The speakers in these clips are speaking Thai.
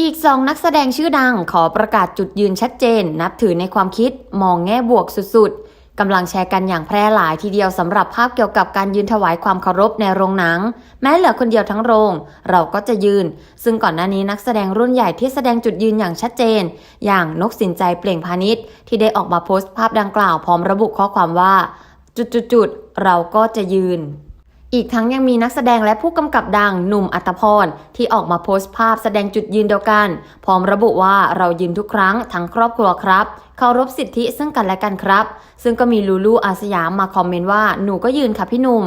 อีกสองนักแสดงชื่อดังขอประกาศจุดยืนชัดเจน นับถือในความคิดมองแง่บวกสุดๆกำลังแชร์กันอย่างแพร่หลายทีเดียวสำหรับภาพเกี่ยวกับการยืนถวายความเคารพในโรงหนัง แม้เหลือคนเดียวทั้งโรง เราก็จะยืน ซึ่งก่อนหน้านี้นักแสดงรุ่นใหญ่ที่แสดงจุดยืนอย่างชัดเจน อย่างนกสินใจเปล่งพาณิชย์ที่ได้ออกมาโพสต์ภาพดังกล่าวพร้อมระบุข้อความว่า จุดๆๆเราก็จะยืน อีกทั้งยังมีนักแสดงและผู้กำกับดังหนุ่มอัตพร ที่ออกมาโพสต์ภาพแสดงจุดยืนเดียวกัน พร้อมระบุว่าเรายืนทุกครั้งทั้งครอบครัวครับเคารพสิทธิซึ่งกันและกันครับ ซึ่งก็มีลูลูอาสยามมาคอมเมนต์ว่าหนูก็ยืนค่ะพี่หนุ่ม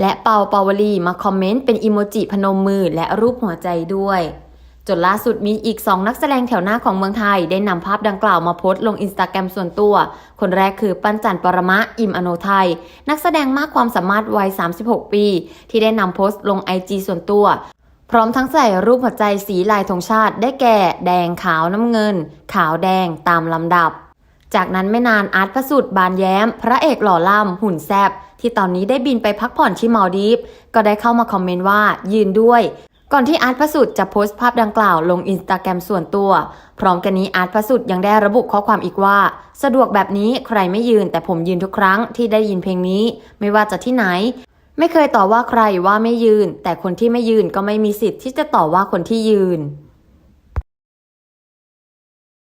และเปาเปาวลีมาคอมเมนต์เป็นอิโมจิพนมมือและรูปหัวใจด้วย จนล่าสุดมีอีก 2 นักแสดงแถวหน้าของเมืองไทย ได้นำภาพดังกล่าวมาโพสต์ลงอินสตาแกรมส่วนตัว คนแรกคือปั้นจันปรมะ อิมอโนไทย นักแสดงมากความสามารถวัย 36 ปี ที่ได้นำโพสต์ลงไอจส่วนตัว พร้อมทั้งใส่รูปหัวใจสีลายธงชาติ ได้แก่ แดงขาวน้ำเงิน ขาวแดงตามลำดับ จากนั้นไม่นานอาร์ตพระสุดบานแย้ม พระเอกหล่อล่ำหุ่นแซบที่ตอนนี้ได้บินไปพักผ่อนที่มาลดีฟก็ได้เข้ามาคอมเมนต์ว่ายืนด้วย ก่อนที่อาร์ตพระสุดจะโพสต์ภาพดังกล่าวลงอินสตาแกรมส่วนตัว พร้อมกันนี้อาร์ตพระสุดยังได้ระบุข้อความอีกว่า สะดวกแบบนี้ใครไม่ยืนแต่ผมยืนทุกครั้งที่ได้ยินเพลงนี้ ไม่ว่าจะที่ไหน ไม่เคยต่อว่าใครว่าไม่ยืน แต่คนที่ไม่ยืนก็ไม่มีสิทธิ์ที่จะต่อว่าคนที่ยืน